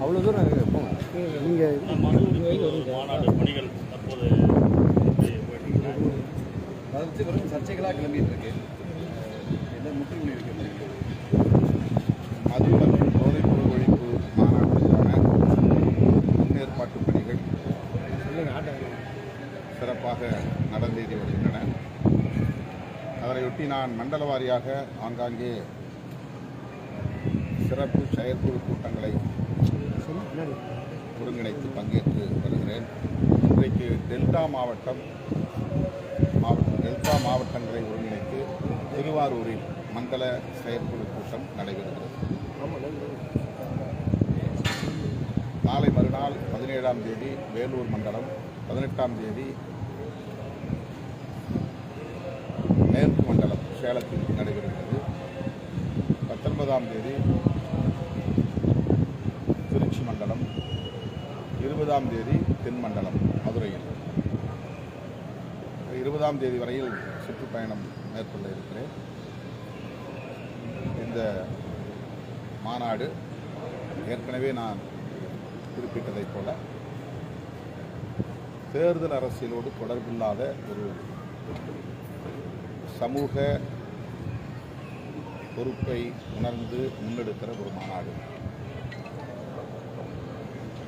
அவ்வளோ தூரம் போங்க நீங்கள் மாநாடு பணிகள் தற்போது போயிட்டு இருக்கு. அதை வச்சு வெறும் சர்ச்சைகளாக கிளம்பிட்டு இருக்கு என்ன முற்றுப்புள்ளி வைக்க முடியும் மது மற்றும் போதைப்பொருள் ஒழிப்பு மாநாட்டுக்கான முன்னேற்பாட்டு பணிகள் சிறப்பாக நடந்தேறி வருகின்றன அதனையொட்டி நான் மண்டல வாரியாக ஆங்காங்கே. சிறப்பு செயற்குழு கூட்டங்களை ஒருங்கிணைத்து பங்கேற்று வருகிறேன். இன்றைக்கு டெல்டா மாவட்டம் மாவட்டம் டெல்டா மாவட்டங்களை ஒருங்கிணைத்து திருவாரூரில் மண்டல செயற்குழு கூட்டம் நடைபெறுகிறது. நாளை மறுநாள் பதினேழாம் தேதி வேலூர் மண்டலம் பதினெட்டாம் தேதி மேற்கு மண்டலம் சேலத்தில் நடைபெறுகிறது. பத்தொன்பதாம் தேதி திருச்சி மண்டலம் இருபதாம் தேதி தென் மண்டலம் மதுரையில். இருபதாம் தேதி வரையில் சுற்றுப்பயணம் மேற்கொள்ள இருக்கிறேன். இந்த மாநாடு ஏற்கனவே நான் குறிப்பிட்டதைப் போல தேர்தல் அரசியலோடு தொடர்பில்லாத ஒரு சமூக பொறுப்பை உணர்ந்து முன்னெடுக்கிற ஒரு மாநாடு.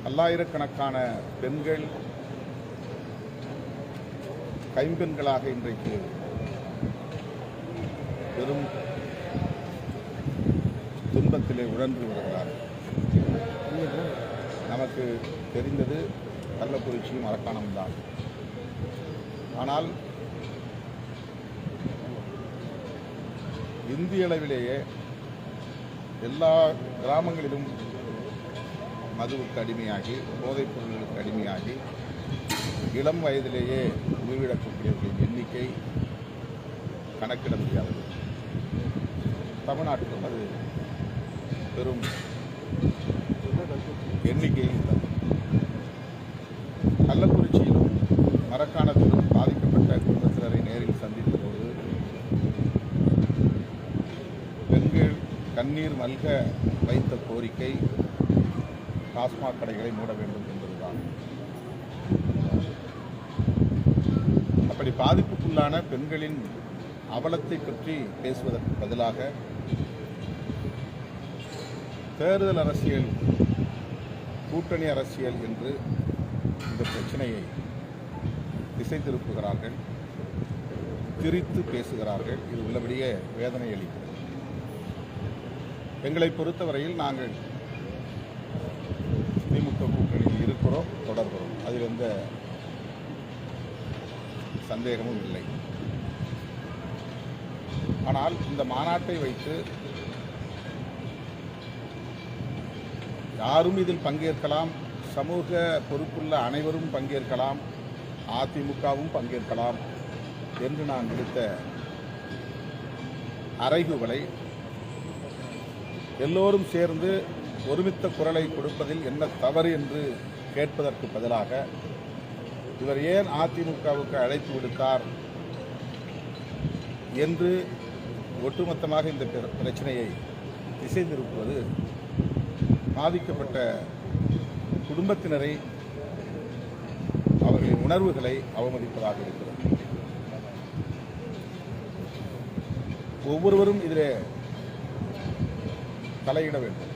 பல்லாயிரக்கணக்கான பெண்கள் கைம்பெண்களாக இன்றைக்கு பெரும் துன்பத்திலே உழன்று வருகிறார்கள். நமக்கு தெரிந்தது கள்ளக்குறிச்சியும் மரக்காணம் தான். ஆனால் இந்திய அளவிலேயே எல்லா கிராமங்களிலும் மதுவுக்கு அடிமையாகி போதைப் பொருள்களுக்கு அடிமையாகி இளம் வயதிலேயே உயிரிழக்கக்கூடியவர்களின் எண்ணிக்கை கணக்கிட முடியாதது தமிழ்நாட்டிலும் அது பெரும் எண்ணிக்கையில் கள்ளக்குறிச்சியிலும் மரக்காணத்திலும் பாதிக்கப்பட்ட குடும்பத்தினரை நேரில் சந்தித்த போது தண்ணீர் கண்ணீர் மல்க வைத்த கோரிக்கை டாஸ்மாக் கடைகளை மூட வேண்டும் என்பதுதான். அப்படி பாதிப்புக்குள்ளான பெண்களின் அவலத்தை பற்றி பேசுவதற்கு பதிலாக தேர்தல் அரசியல் கூட்டணி அரசியல் என்று இந்த பிரச்சனையை திசை திருப்புகிறார்கள் திரித்து பேசுகிறார்கள். இது உள்ளபடியே வேதனை அளிக்கும். எங்களை பொறுத்தவரையில் நாங்கள் திமுக கூட்டணியில் இருக்கிறோம் தொடர்கிறோம். அதில் எந்த சந்தேகமும் இல்லை. ஆனால் இந்த மாநாட்டை வைத்து யாரும் இதில் பங்கேற்கலாம் சமூக பொறுப்புள்ள அனைவரும் பங்கேற்கலாம் அதிமுகவும் பங்கேற்கலாம் என்று நான் விடுத்த அறைகுகளை எல்லோரும் சேர்ந்து ஒருமித்த குரலை கொடுப்பதில் என்ன தவறு என்று கேட்பதற்கு பதிலாக இவர் ஏன் அதிமுகவுக்கு அழைப்பு விடுத்தார் என்று ஒட்டுமொத்தமாக இந்த பிர- பிரச்சனையை திசை திருப்புவது பாதிக்கப்பட்ட குடும்பத்தினரை அவர்களின் உணர்வுகளை அவமதிப்பதாக இருக்கிறது. ஒவ்வொருவரும் இதிலே தலையிட வேண்டும்.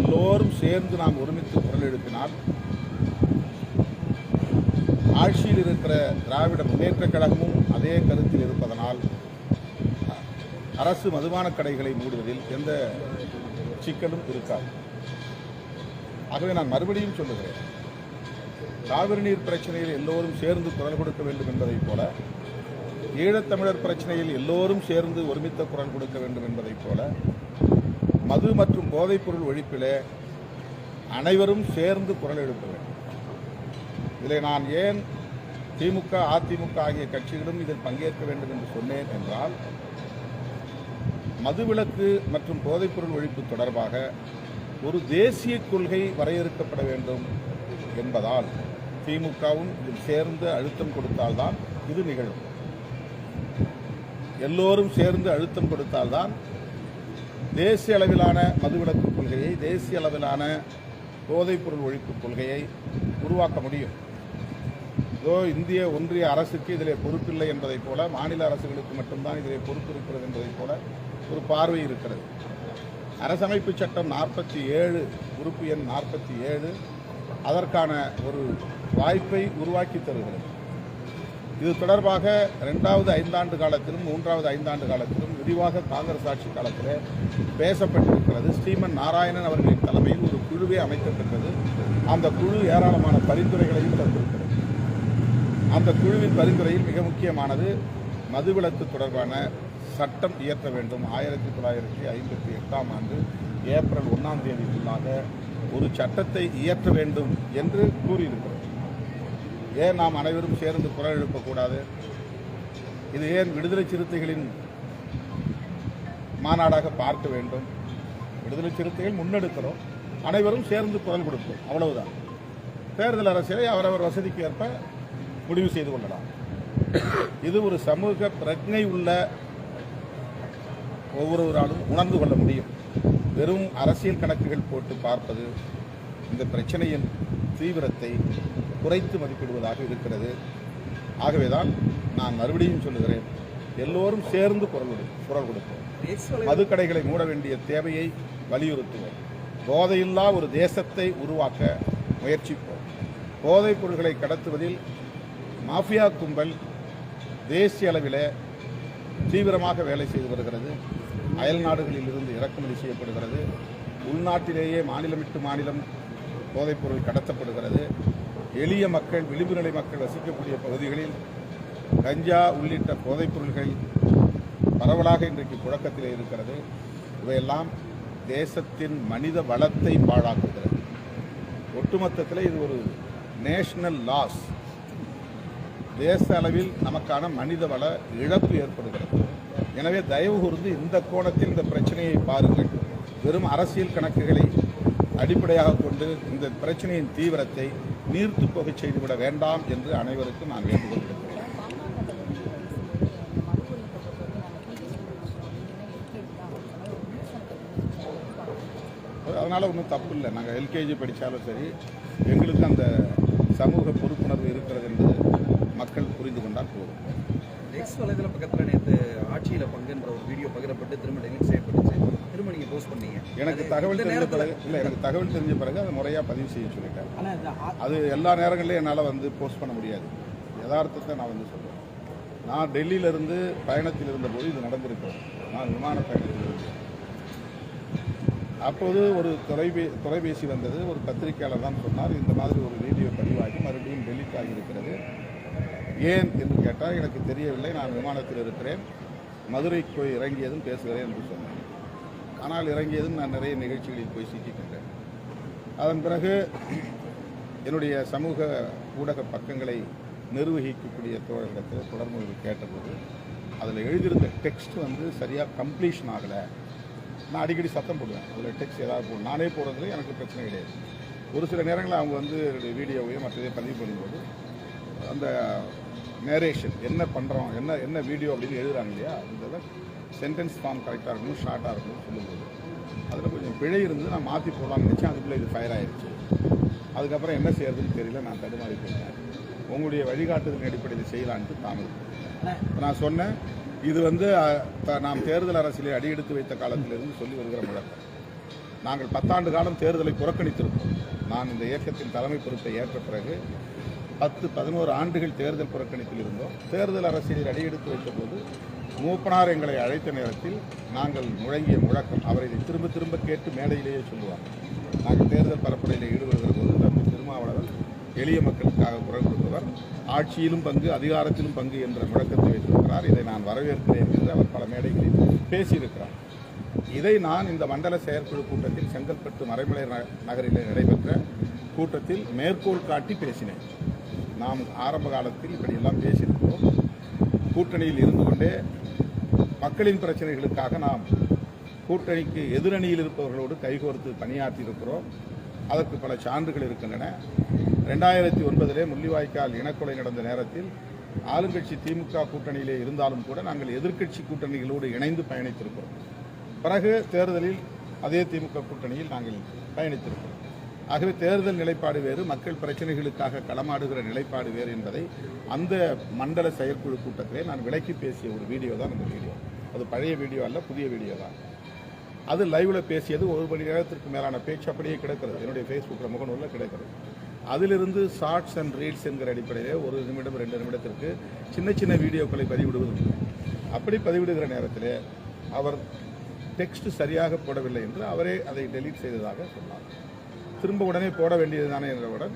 எல்லோரும் சேர்ந்து நாம் ஒருமித்து குரல் எழுப்பினால் ஆட்சியில் இருக்கிற திராவிட முன்னேற்ற கழகமும் அதே கருத்தில் இருப்பதனால் அரசு மதுபான கடைகளை மூடுவதில் எந்த சிக்கலும் இருக்காது. ஆகவே நான் மறுபடியும் சொல்லுகிறேன். காவிரி நீர் பிரச்சனையில் எல்லோரும் சேர்ந்து குரல் கொடுக்க வேண்டும் என்பதைப் போல ஈழத்தமிழர் பிரச்சனையில் எல்லோரும் சேர்ந்து ஒருமித்த குரல் கொடுக்க வேண்டும் என்பதைப் போல மது மற்றும் போதைப்பொருள் ஒழிப்பிலே அனைவரும் சேர்ந்து குரல் எழுப்ப வேண்டும். இதில் நான் ஏன் திமுக அதிமுக ஆகிய கட்சிகளும் இதில் பங்கேற்க வேண்டும் என்று சொன்னேன் என்றால் மதுவிலக்கு மற்றும் போதைப்பொருள் ஒழிப்பு தொடர்பாக ஒரு தேசிய கொள்கை வரையறுக்கப்பட வேண்டும் என்பதால் திமுகவும் இதில் சேர்ந்து அழுத்தம் கொடுத்தால்தான் இது நிகழும். எல்லோரும் சேர்ந்து அழுத்தம் கொடுத்தால்தான் தேசிய அளவிலான மதுவிலக்கு கொள்கையை தேசிய அளவிலான போதைப்பொருள் ஒழிப்பு கொள்கையை உருவாக்க முடியும். இதோ இந்திய ஒன்றிய அரசுக்கு இதிலே பொறுப்பில்லை என்பதைப் போல மாநில அரசுகளுக்கு மட்டும்தான் இதிலே பொறுப்பு இருக்கிறது என்பதைப் போல ஒரு பார்வை இருக்கிறது. அரசமைப்பு சட்டம் நாற்பத்தி ஏழு உறுப்பு எண் நாற்பத்தி ஏழு அதற்கான ஒரு வாய்ப்பை உருவாக்கி தருகிறது. இது தொடர்பாக ரெண்டாவது ஐந்தாண்டு காலத்திலும் மூன்றாவது ஐந்தாண்டு காலத்திலும் விரிவாக காங்கிரஸ் ஆட்சி காலத்தில் பேசப்பட்டிருக்கிறது. ஸ்ரீமன் நாராயணன் அவர்களின் தலைமையில் ஒரு குழுவே அமைக்கப்பட்டது. அந்த குழு ஏராளமான பரிந்துரைகளையும் தந்திருக்கிறது. அந்த குழுவின் பரிந்துரையில் மிக முக்கியமானது மதுவிலக்கு தொடர்பான சட்டம் இயற்ற வேண்டும். ஆயிரத்தி தொள்ளாயிரத்தி ஐம்பத்தி எட்டாம் ஆண்டு ஏப்ரல் ஒன்றாம் தேதிக்குள்ளாக ஒரு சட்டத்தை இயற்ற வேண்டும் என்று கூறியிருக்கிறது. ஏன் நாம் அனைவரும் சேர்ந்து குரல் எழுப்பக்கூடாது? இது ஏன் விடுதலை சிறுத்தைகளின் மாநாடாக பார்க்க வேண்டும்? விடுதலை சிறுத்தைகள் முன்னெடுக்கிறோம். அனைவரும் சேர்ந்து குரல் கொடுப்போம். அவ்வளவுதான். தேர்தல் அரசியலை அவரவர் வசதிக்கு ஏற்ப முடிவு செய்து கொள்ளலாம். இது ஒரு சமூக பிரஜை உள்ள ஒவ்வொருவராலும் உணர்ந்து கொள்ள முடியும். வெறும் அரசியல் கணக்குகள் போட்டு பார்ப்பது இந்த பிரச்சனையின் தீவிரத்தை குறைத்து மதிப்பிடுவதாக இருக்கிறது. ஆகவேதான் நான் மறுபடியும் சொல்லுகிறேன் எல்லோரும் சேர்ந்து குரல் குரல் கொடுப்போம். மதுக்கடைகளை மூட வேண்டிய தேவையை வலியுறுத்துவோம். போதையில்லா ஒரு தேசத்தை உருவாக்க முயற்சிப்போம். போதைப் பொருட்களை கடத்துவதில் மாஃபியா கும்பல் தேசிய அளவில் தீவிரமாக வேலை செய்து வருகிறது. அயல் நாடுகளில் இருந்து இறக்குமதி செய்யப்படுகிறது. உள்நாட்டிலேயே மாநிலம் விட்டு மாநிலம் போதைப்பொருள் கடத்தப்படுகிறது. எளிய மக்கள் விளிம்பு நிலை மக்கள் வசிக்கக்கூடிய பகுதிகளில் கஞ்சா உள்ளிட்ட போதைப்பொருள்கள் பரவலாக இன்றைக்கு புழக்கத்தில் இருக்கிறது. இவையெல்லாம் தேசத்தின் மனித வளத்தை பாழாக்குகிறது. ஒட்டுமொத்தத்தில் இது ஒரு நேஷனல் லாஸ். தேச அளவில் நமக்கான மனித வள இழப்பு ஏற்படுகிறது. எனவே தயவு கூர்ந்து இந்த கோணத்தில் இந்த பிரச்சனையை பாருங்கள். வெறும் அரசியல் கணக்குகளை அடிப்படையாக கொண்டு இந்த பிரச்சனையின் தீவிரத்தை நீர்த்து போகச் செய்துவிட வேண்டாம் என்று அனைவருக்கும் நான் வேண்டுகோள் விடுக்கிறேன். அதனால் ஒன்றும் தப்பு இல்லை. நாங்கள் எல்கேஜி படித்தாலும் சரி எங்களுக்கு அந்த சமூக பொறுப்புணர்வு இருக்கிறது என்று மக்கள் புரிந்து கொண்டால் போதும். எக்ஸ் வலைதள பக்கத்தில் நேற்று ஆட்சியில் பங்குன்ற ஒரு வீடியோ பகிரப்பட்டு திரும்ப டெலிட் செய்யப்பட்டுச்சு. திரும்ப நீங்கள் போஸ்ட் பண்ணீங்க. எனக்கு தகவல் தெரிஞ்ச பிறகு இல்லை எனக்கு தகவல் தெரிஞ்ச பிறகு அதை முறையாக பதிவு செய்ய சொல்லிட்டேன். அது எல்லா நேரங்கள்லையும் என்னால் வந்து போஸ்ட் பண்ண முடியாது. யதார்த்தத்தை நான் வந்து சொல்கிறேன் நான் டெல்லியிலிருந்து பயணத்தில் இருந்தபோது இது நடந்திருக்கிறது. நான் விமான பயணத்தில் இருந்தேன். அப்போது ஒரு தொலைபே தொலைபேசி வந்தது. ஒரு பத்திரிகையாளர் தான் சொன்னார் இந்த மாதிரி ஒரு வீடியோ பதிவாகி மறுபடியும் டெலிட் ஆகியிருக்கிறது ஏன்? என்று கேட்டால் எனக்கு தெரியவில்லை. நான் விமானத்தில் இருக்கிறேன். மதுரைக்கு போய் இறங்கியதும் பேசுகிறேன் என்று சொன்னேன் ஆனால் இறங்கியதும் நான் நிறைய நிகழ்ச்சிகளில் போய் சிக்கிக்கொண்டேன் அதன் பிறகு என்னுடைய சமூக ஊடக பக்கங்களை நிர்வகிக்கக்கூடிய தோழர்களிடத்தில் தொடர்பு கேட்டபோது அதில் எழுதியிருந்த டெக்ஸ்ட் வந்து சரியாக கம்ப்ளீஷன் ஆகலை. நான் அடிக்கடி சத்தம் போடுவேன். அதில் டெக்ஸ்ட் ஏதாவது போடும் நானே போடுறதுல எனக்கு பிரச்சனை கிடையாது. ஒரு சில நேரங்களில் அவங்க வந்து என்னுடைய வீடியோவையும் மற்றதையும் பதிவு பண்ணும்போது அந்த நேரேஷன் என்ன பண்ணுறோம் என்ன என்ன வீடியோ அப்படின்னு எழுதுறாங்க இல்லையா அதில் சென்டென்ஸ் ஃபார்ம் கரெக்டாக இருக்கணும் ஷார்ட்டாக இருக்கணும்னு சொல்லும்போது அதில் கொஞ்சம் பிழை இருந்து நான் மாற்றி போடலாம்னு நினச்சேன் அதுக்குள்ளே இது ஃபயர் ஆயிடுச்சு அதுக்கப்புறம் என்ன செய்யறதுன்னு தெரியல நான் தடுமாறி போயிட்டேன். உங்களுடைய வழிகாட்டுதலின் அடிப்படையில் செய்யலான்ட்டு தாமதம். நான் சொன்னேன் இது வந்து த- நாம் தேர்தல் அரசியலை அடியெடுத்து வைத்த காலத்திலிருந்து சொல்லி வருகிற முழக்கம். நாங்கள் பத்தாண்டு காலம் தேர்தலை புறக்கணித்திருக்கோம் நான் இந்த இயக்கத்தின் தலைமை பொறுப்பை ஏற்ற பிறகு பத்து பதினோரு ஆண்டுகள் தேர்தல் புறக்கணிப்பில் இருந்தோம். தேர்தல் அரசியலில் அடியெடுத்து வைத்தபோது மூப்பனார் எங்களை அழைத்த நேரத்தில் நாங்கள் முழங்கிய முழக்கம் அவர் இதை திரும்ப திரும்ப கேட்டு மேடையிலேயே சொல்லுவார். நாங்கள் தேர்தல் பரப்புரையில் ஈடுபடுகிற போது தம்பி திருமாவளவன் எளிய மக்களுக்காக குரல் கொடுப்பவர் ஆட்சியிலும் பங்கு அதிகாரத்திலும் பங்கு என்ற முழக்கத்தை வைத்திருக்கிறார். இதை நான் வரவேற்கிறேன் என்று அவர் பல மேடைகளில் பேசியிருக்கிறார். இதை நான் இந்த மண்டல செயற்குழு கூட்டத்தில் செங்கல்பட்டு மறைமலை ந- நடைபெற்ற கூட்டத்தில் மேற்கோள் காட்டி பேசினேன். நாம் ஆரம்ப காலத்தில் இப்படியெல்லாம் பேசியிருக்கிறோம். கூட்டணியில் இருந்து கொண்டே மக்களின் பிரச்சனைகளுக்காக நாம் கூட்டணிக்கு எதிரணியில் இருப்பவர்களோடு கைகோர்த்து பணியாற்றி இருக்கிறோம் அதற்கு பல சான்றுகள் இருக்கின்றன. ரெண்டாயிரத்தி ஒன்பதிலே முள்ளிவாய்க்கால் இனக்கொலை நடந்த நேரத்தில் ஆளுங்கட்சி திமுக கூட்டணியிலே இருந்தாலும் கூட நாங்கள் எதிர்க்கட்சி கூட்டணிகளோடு இணைந்து பயணித்திருக்கிறோம். பிறகு தேர்தலில் அதே திமுக கூட்டணியில் நாங்கள் பயணித்திருக்கிறோம். ஆகவே தேர்தல் நிலைப்பாடு வேறு மக்கள் பிரச்சனைகளுக்காக களமாடுகிற நிலைப்பாடு வேறு என்பதை அந்த மண்டல செயற்குழு கூட்டத்திலே நான் விளக்கி பேசிய ஒரு வீடியோ தான் அந்த வீடியோ. அது பழைய வீடியோ அல்ல புதிய வீடியோ தான். அது லைவில் பேசியது ஒரு மணி நேரத்திற்கு மேலான பேச்சு அப்படியே கிடக்கிறது. என்னுடைய ஃபேஸ்புக்கில் முகநூலில் கிடக்கிறது. அதிலிருந்து ஷார்ட்ஸ் அண்ட் ரீல்ஸ் என்கிற அடிப்படையிலே ஒரு நிமிடம் ரெண்டு நிமிடத்திற்கு சின்ன சின்ன வீடியோக்களை பதிவிடுவது அப்படி பதிவிடுகிற நேரத்தில் அவர் டெக்ஸ்ட் சரியாக போடவில்லை என்று அவரே அதை டெலீட் செய்ததாக சொன்னார். திரும்ப உடனே போட வேண்டியதுதானே என்றவுடன்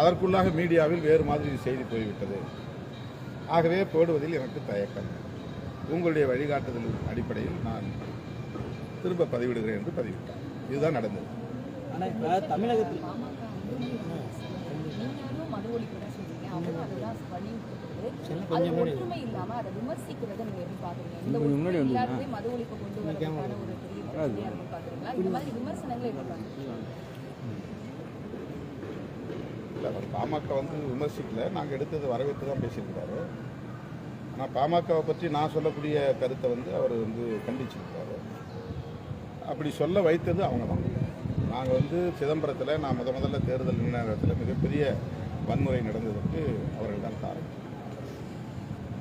அதற்குள்ளாக மீடியாவில் வேறு மாதிரி செய்தி போய்விட்டது. ஆகவே போடுவதில் எனக்கு தயக்கம். உங்களுடைய வழிகாட்டுதல் அடிப்படையில் நான் திரும்ப பதிவிடுகிறேன் என்று பதிவிட்டார். இதுதான் நடந்தது. பாமக வந்து விமர்சிக்கல. நாங்கள் எடுத்தது வரவேற்று தான் பேசியிருக்கிறாரு. ஆனால் பாமகவை பற்றி நான் சொல்லக்கூடிய கருத்தை வந்து அவர் வந்து கண்டிச்சிருக்காரு. அப்படி சொல்ல வைத்தது அவங்க தான். நாங்கள் வந்து சிதம்பரத்தில் நான் முத முதல்ல தேர்தல் நின்ற நேரத்தில் மிகப்பெரிய வன்முறை நடந்ததற்கு அவர்கள் தான் காரணம்.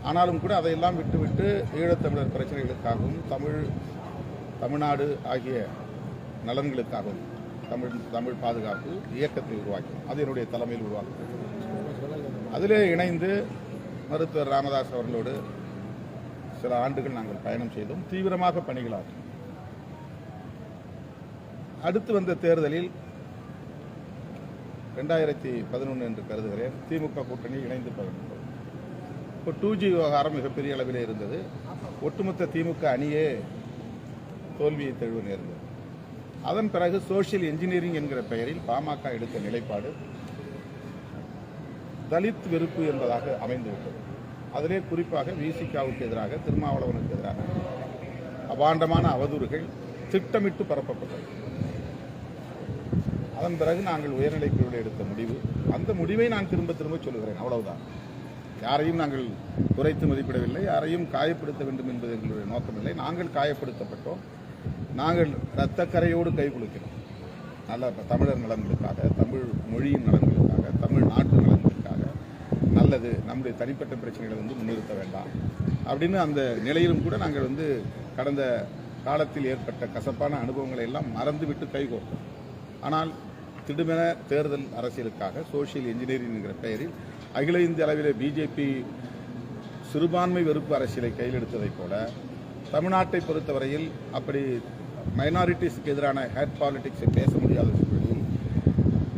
ஆனாலும் கூட அதையெல்லாம் விட்டுவிட்டு ஈழத்தமிழர் பிரச்சனைகளுக்காகவும் தமிழ் தமிழ்நாடு ஆகிய நலன்களுக்காகவும் தமிழ் தமிழ் பாதுகாப்பு இயக்கத்தை உருவாக்கி அது என்னுடைய தலைமையில் உருவாக்கும் அதிலே இணைந்து மருத்துவர் ராமதாஸ் அவர்களோடு சில ஆண்டுகள் நாங்கள் பயணம் செய்தோம். தீவிரமாக பணிகளாகும். அடுத்து வந்த தேர்தலில் ரெண்டாயிரத்தி பதினொன்று என்று கருதுகிறேன். திமுக கூட்டணி இணைந்து பயணித்தோம் இப்போ டூ ஜி விவகாரம் மிகப்பெரிய அளவில் இருந்தது. ஒட்டுமொத்த திமுக அணியே தோல்வியை தழுவ நேர்ந்தது. அதன் பிறகு சோஷியல் இன்ஜினியரிங் என்கிற பெயரில் பாமக எடுத்த நிலைப்பாடு தலித் வெறுப்பு என்பதாக அமைந்துவிட்டது. அதிலே குறிப்பாக விசிகாவுக்கு எதிராக திருமாவளவனுக்கு எதிராக அபாண்டமான அவதூறுகள் திட்டமிட்டு பரப்பப்பட்டது. அதன் பிறகு நாங்கள் உயர்நிலைக்குழுவில் எடுத்த முடிவு. அந்த முடிவை நான் திரும்ப திரும்ப சொல்லுகிறேன் அவ்வளவுதான். யாரையும் நாங்கள் குறைத்து மதிப்பிடவில்லை யாரையும் காயப்படுத்த வேண்டும் என்பது எங்களுடைய நோக்கமில்லை. நாங்கள் காயப்படுத்தப்பட்டோம். நாங்கள் இரத்தக்கரையோடு கை குலுக்கிறோம் நல்ல தமிழர் நலன்களுக்காக தமிழ் மொழியின் நலன்களுக்காக தமிழ் நாட்டு நல்லது நம்முடைய தனிப்பட்ட பிரச்சனைகளை வந்து முன்னிறுத்த வேண்டாம். அப்படின்னு அந்த நிலையிலும் கூட நாங்கள் வந்து கடந்த காலத்தில் ஏற்பட்ட கசப்பான அனுபவங்களை எல்லாம் மறந்துவிட்டு கைகோர்த்தோம் ஆனால் திடுமென தேர்தல் அரசியலுக்காக சோசியல் இன்ஜினியரிங் என்கிற பெயரில் அகில இந்திய அளவில் பிஜேபி சிறுபான்மை வெறுப்பு அரசியலை கையில் எடுத்ததைப் போல தமிழ்நாட்டை பொறுத்தவரையில் அப்படி மைனாரிட்டிஸ்க்கு எதிரான ஹேட் பாலிட்டிக்ஸை பேச முடியாத சூழலில்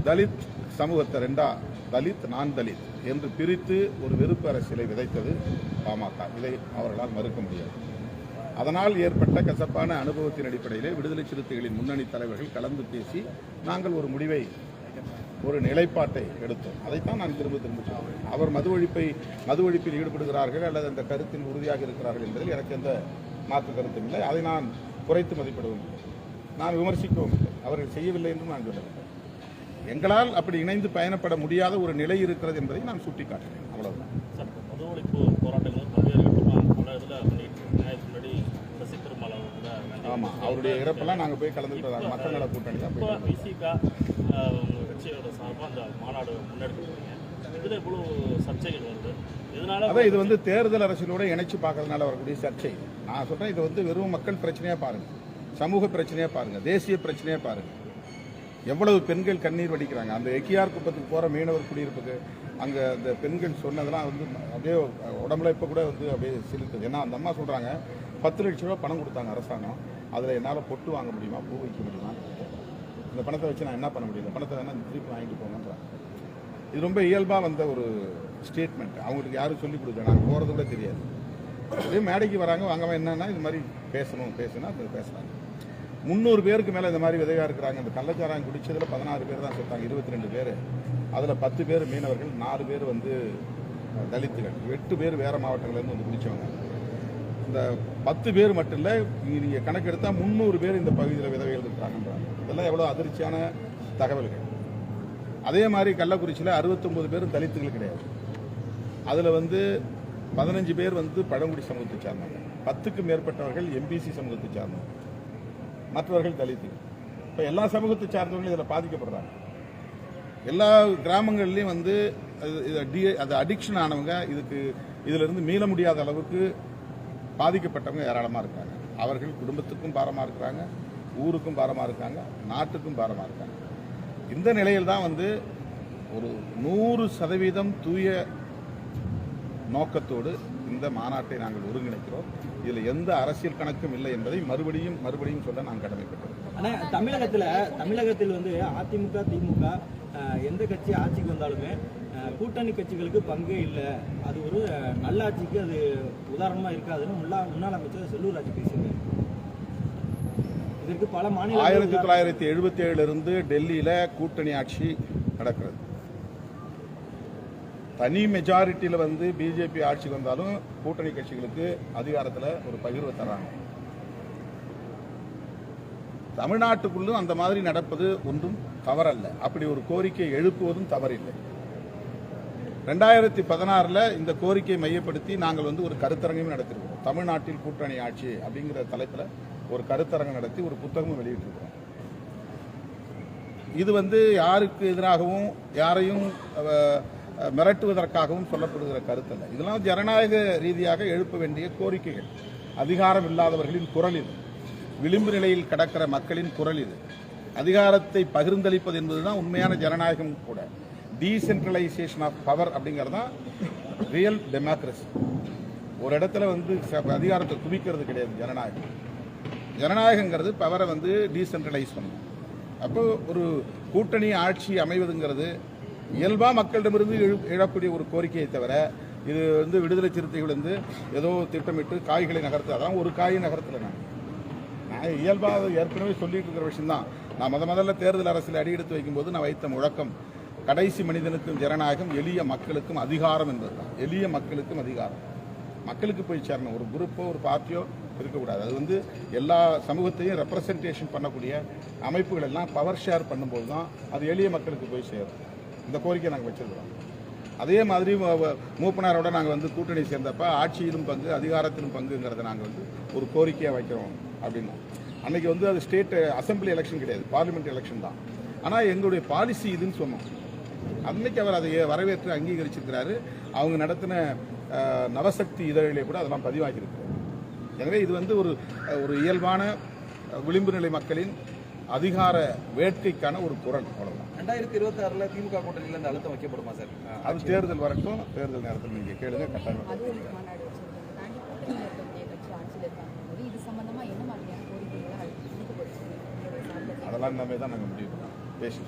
தலித் சமூகத்தை ரெண்டா தலித் நான் தலித் என்று பிரித்து ஒரு வெறுப்பு அரசியலை விதைத்தது பாமக. இதை அவர்களால் மறுக்க முடியாது. அதனால் ஏற்பட்ட கசப்பான அனுபவத்தின் அடிப்படையிலே விடுதலை சிறுத்தைகளின் முன்னணி தலைவர்கள் கலந்து பேசி நாங்கள் ஒரு முடிவை ஒரு நிலைப்பாட்டை எடுத்தோம். அதைத்தான் நான் திரும்ப திரும்ப சொல்கிறேன். அவர் மது ஒழிப்பை மது ஒழிப்பில் ஈடுபடுகிறார்கள் அல்லது அந்த கருத்தில் உறுதியாக இருக்கிறார்கள் என்பதில் எனக்கு எந்த மாற்று கருத்தும் இல்லை. அதை நான் குறைத்து மதிப்பிடவும் இல்லை. நான் விமர்சிக்கவும் இல்லை. அவர்கள் செய்யவில்லை என்று நான் சொல்லவில்லை. எங்களால் அப்படி இணைந்து பயணப்பட முடியாத ஒரு நிலை இருக்கிறது என்பதை நான் சுட்டிக்காட்டினேன் அவ்வளவுதான். ஆமாம் அவருடைய இறப்பெல்லாம் நாங்கள் போய் கலந்துக்கிட்டோம் மக்கள் நல கூட்டணி தான் அதான் இது வந்து தேர்தல் அரசியலோட இணைச்சு பார்க்கறதுனால வரக்கூடிய சர்ச்சை. நான் சொல்றேன் இது வந்து வெறும் மக்கள் பிரச்சனையா பாருங்க. சமூக பிரச்சனையா பாருங்க. தேசிய பிரச்சனையா பாருங்க. எவ்வளவு பெண்கள் கண்ணீர் வடிக்கிறாங்க. அந்த எக்கியார் குப்பத்துக்கு போகிற மீனவர் குடியிருப்புக்கு அங்கே அந்த பெண்கள் சொன்னதெல்லாம் வந்து அப்படியே உடம்புல இப்போ கூட வந்து அப்படியே சிலுக்குது ஏன்னா அந்த அம்மா சொல்கிறாங்க பத்து லட்ச ரூபா பணம் கொடுத்தாங்க அரசாங்கம். அதில் என்னால் பொட்டு வாங்க முடியுமா? பூ வைக்க முடியுமா? இந்த பணத்தை வச்சு நான் என்ன பண்ண முடியும்? இந்த பணத்தை வேணால் திருப்பி வாங்கிட்டு போங்கன்றாங்க இது ரொம்ப இயல்பாக வந்த ஒரு ஸ்டேட்மெண்ட் அவங்களுக்கு யாரும் சொல்லிக் கொடுக்கல. நான் போகிறது கூட தெரியாது. அப்படியே மேடைக்கு வராங்க வாங்கவன் என்னன்னா இது மாதிரி பேசணும் பேசுனா அது பேசுகிறாங்க முந்நூறு பேருக்கு மேலே இந்த மாதிரி விதவையாக இருக்கிறாங்க. இந்த கள்ளச்சாராயம் குடித்ததில் பதினாறு பேர் தான் செத்தாங்க. இருபத்தி ரெண்டு பேர். அதில் பத்து பேர் மீனவர்கள் நாலு பேர் வந்து தலித்துகள். எட்டு பேர் வேறு மாவட்டங்கள்லேருந்து வந்து குடித்தவங்க இந்த பத்து பேர் மட்டும் இல்லை நீங்கள் கணக்கெடுத்தால் முந்நூறு பேர் இந்த பகுதியில் விதவைகள் இருக்கிறாங்கன்றாங்க இதெல்லாம் எவ்வளோ அதிர்ச்சியான தகவல்கள். அதே மாதிரி கள்ளக்குறிச்சியில் அறுபத்தொம்பது பேரும் தலித்துகள் கிடையாது. அதில் வந்து பதினஞ்சு பேர் வந்து பழங்குடி சமூகத்தை சார்ந்தவங்க. பத்துக்கு மேற்பட்டவர்கள் எம்பிசி சமூகத்தை சார்ந்தவங்க. மற்றவர்கள் தலித்து. இப்போ எல்லா சமூகத்தை சார்ந்தவங்களும் இதில் பாதிக்கப்படுறாங்க. எல்லா கிராமங்கள்லையும் வந்து அது- இது டி- அது அடிக்ஷன் ஆனவங்க இதுக்கு இதிலிருந்து மீள முடியாத அளவுக்கு பாதிக்கப்பட்டவங்க ஏராளமாக இருக்காங்க. அவர்கள் குடும்பத்துக்கும் பாரமாக இருக்கிறாங்க ஊருக்கும் பாரமாக இருக்காங்க நாட்டுக்கும் பாரமாக இருக்காங்க. இந்த நிலையில் தான் வந்து ஒரு நூறு சதவீதம் தூய நோக்கத்தோடு இந்த மாநாட்டை நாங்கள் ஒருங்கிணைக்கிறோம். இதில் எந்த அரசியல் கணக்கும் இல்லை என்பதை மறுபடியும் மறுபடியும் சொல்ல நான் கடமைப்பட்டிருக்கிறேன். ஆனா தமிழகத்துல தமிழகத்தில் வந்து அதிமுக திமுக எந்த கட்சி ஆட்சிக்கு வந்தாலுமே கூட்டணி கட்சிகளுக்கு பங்கே இல்லை. அது ஒரு நல்லாட்சிக்கு அது உதாரணமா இருக்காதுன்னு முன்னாள் முன்னாள் அமைச்சர் செல்லூர் ராஜு பேசியிருக்காரு. இதற்கு பல மாநில ஆயிரத்தி தொள்ளாயிரத்தி எழுபத்தி இருந்து டெல்லியில கூட்டணி ஆட்சி நடக்கிறது. தனி மெஜாரிட்டியில் வந்து பிஜேபி ஆட்சிக்கு வந்தாலும் கூட்டணி கட்சிகளுக்கு அதிகாரத்தில் ஒரு பகிர்வு தராங்க தமிழ்நாட்டுக்குள்ளும் அந்த மாதிரி நடப்பது ஒன்றும் தவறல்ல. அப்படி ஒரு கோரிக்கை எழுப்புவதும் தவறில்லை. ரெண்டாயிரத்தி பதினாறில் இந்த கோரிக்கையை மையப்படுத்தி நாங்கள் வந்து ஒரு கருத்தரங்கம் நடத்திருக்கிறோம். தமிழ்நாட்டில் கூட்டணி ஆட்சி அப்படிங்கிற தலைப்பில் ஒரு கருத்தரங்கம் நடத்தி ஒரு புத்தகமும் வெளியிட்டிருக்கிறோம். இது வந்து யாருக்கு எதிராகவும் யாரையும் மிரட்டுவதற்காகவும் சொல்லப்படுகிற கருத்தல்ல. இதெல்லாம் ஜனநாயக ரீதியாக எழுப்ப வேண்டிய கோரிக்கைகள். அதிகாரம் இல்லாதவர்களின் குரல் இது. விளிம்பு நிலையில் கிடக்கிற மக்களின் குரல் இது. அதிகாரத்தை பகிர்ந்தளிப்பது என்பதுதான் உண்மையான ஜனநாயகம் கூட. டீசென்ட்ரலைசேஷன் ஆஃப் பவர் அப்படிங்கிறது தான் ரியல் டெமோக்ரஸி ஒரு இடத்துல வந்து ச- அதிகாரத்தை குவிக்கிறது கிடையாது ஜனநாயகம். ஜனநாயகங்கிறது பவரை வந்து டீசென்ட்ரலைஸ் பண்ணும். அப்போ ஒரு கூட்டணி ஆட்சி அமைவதுங்கிறது இயல்பா மக்களிடமிருந்து எழக்கூடிய ஒரு கோரிக்கையை தவிர இது வந்து விடுதலை சிறுத்தைகள் வந்து ஏதோ திட்டமிட்டு காய்களை நகர்த்து அதான் ஒரு காயை நகர்த்தலை நான் நான் இயல்பாக ஏற்கனவே சொல்லிட்டு இருக்கிற விஷயம்தான். நான் முத முதல்ல தேர்தல் அரசில் அடியெடுத்து வைக்கும்போது நான் வைத்த முழக்கம் கடைசி மனிதனுக்கும் ஜனநாயகம் எளிய மக்களுக்கும் அதிகாரம் என்பதுதான். எளிய மக்களுக்கும் அதிகாரம். மக்களுக்கு போய் சேரணும். ஒரு குரூப்போ ஒரு பார்ட்டியோ இருக்கக்கூடாது. அது வந்து எல்லா சமூகத்தையும் ரெப்ரசன்டேஷன் பண்ணக்கூடிய அமைப்புகள் எல்லாம் பவர் ஷேர் பண்ணும்போது தான் அது எளிய மக்களுக்கு போய் சேரும். இந்த கோரிக்கையை நாங்கள் வச்சிருக்கிறோம். அதே மாதிரி மூப்பனாரோட நாங்கள் வந்து கூட்டணி சேர்ந்தப்ப ஆட்சியிலும் பங்கு அதிகாரத்திலும் பங்குங்கிறத நாங்கள் வந்து ஒரு கோரிக்கையாக வைக்கிறோம் அப்படின்னு. அன்னைக்கு வந்து அது ஸ்டேட் அசெம்பிளி எலெக்ஷன் கிடையாது பார்லிமெண்ட் எலெக்ஷன் தான். ஆனால் எங்களுடைய பாலிசி இதுன்னு சொன்னோம். அன்னைக்கு அவர் அதை வரவேற்று அங்கீகரிச்சிருக்கிறாரு. அவங்க நடத்தின நவசக்தி இதழிலே கூட அதெல்லாம் பதிவாகியிருக்கு எனவே இது வந்து ஒரு ஒரு இயல்பான விளிம்பு நிலை மக்களின் அதிகார வேட்கைக்கான ஒரு குரல் அவ்வளோதான் ரெண்டாயிரத்தி இருபத்தி ஆறுல திமுக கூட்டணியில இந்த அழுத்தம் வைக்கப்படுமா சார்? அது தேர்தல் வரட்டும். தேர்தல் நேரத்தில் நீங்க கேளுங்க கட்டாயம் அதெல்லாம் இனிமே தான் நாங்கள் முடிவு பண்ணோம். பேசி